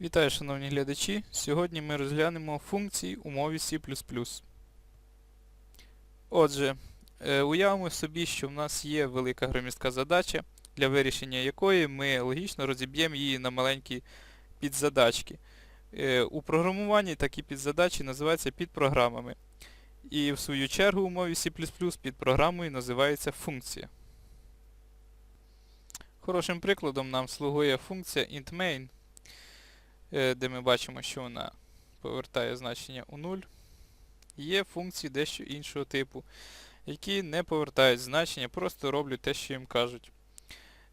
Вітаю, шановні глядачі! Сьогодні ми розглянемо функції у мові C++. Отже, е, уявимо собі, що в нас є велика громіздка задача, для вирішення якої ми логічно розіб'ємо її на маленькі підзадачки. Е, У програмуванні такі підзадачі називаються підпрограмами. І в свою чергу у мові C++ підпрограмою називається функція. Хорошим прикладом нам слугує функція intMain, де ми бачимо, що вона повертає значення у 0. Є функції дещо іншого типу, які не повертають значення, просто роблять те, що їм кажуть.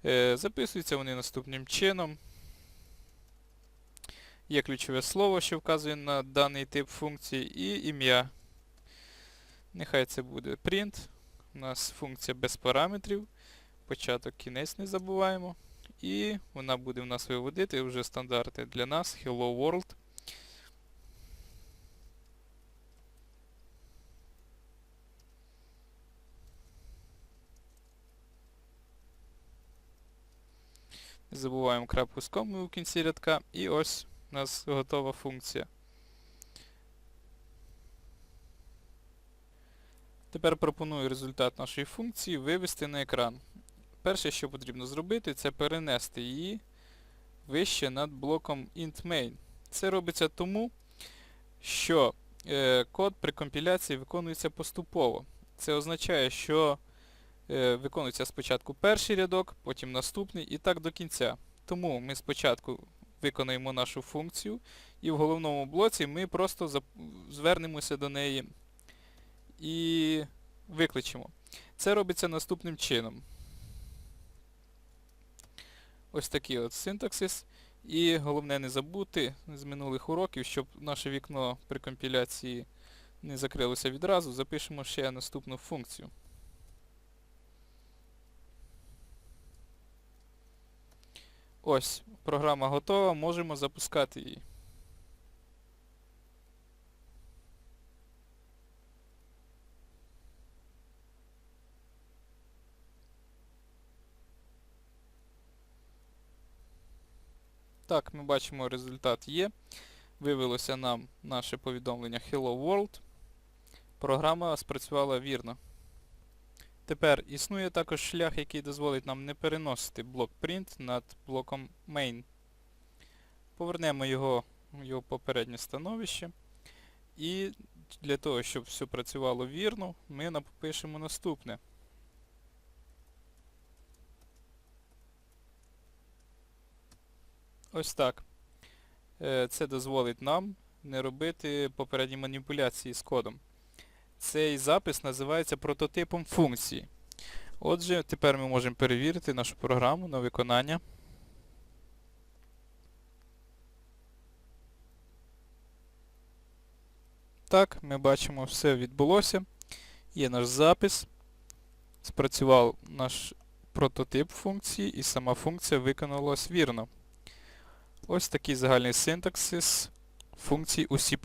Е, Записуються вони наступним чином. Є ключове слово, що вказує на даний тип функції, і ім'я. Нехай це буде print. У нас функція без параметрів. Початок, кінець не забуваємо. І вона буде в нас виводити вже стандарти для нас Hello World. Забуваємо крапку з комою в кінці рядка. І ось у нас готова функція. Тепер пропоную результат нашої функції вивести на екран. Перше, що потрібно зробити, це перенести її вище над блоком int_main. Це робиться тому, що е, код при компіляції виконується поступово. Це означає, що е, виконується спочатку перший рядок, потім наступний і так до кінця. Тому ми спочатку виконаємо нашу функцію, і в головному блоці ми просто звернемося до неї і викличемо. Це робиться наступним чином. Ось такий от синтаксис. І головне не забути з минулих уроків, щоб наше вікно при компіляції не закрилося відразу, запишемо ще наступну функцію. Ось, програма готова, можемо запускати її. Так, ми бачимо, результат є. Вивелося нам наше повідомлення Hello World. Програма спрацювала вірно. Тепер існує також шлях, який дозволить нам не переносити блок print над блоком main. Повернемо його в його попереднє становище. І для того, щоб все працювало вірно, ми напишемо наступне. Ось так. Е, Це дозволить нам не робити попередні маніпуляції з кодом. Цей запис називається прототипом функції. Отже, тепер ми можемо перевірити нашу програму на виконання. Так, ми бачимо, все відбулося. Є наш запис. Спрацював наш прототип функції і сама функція виконалась вірно. Ось такий загальний синтаксис функцій у C++.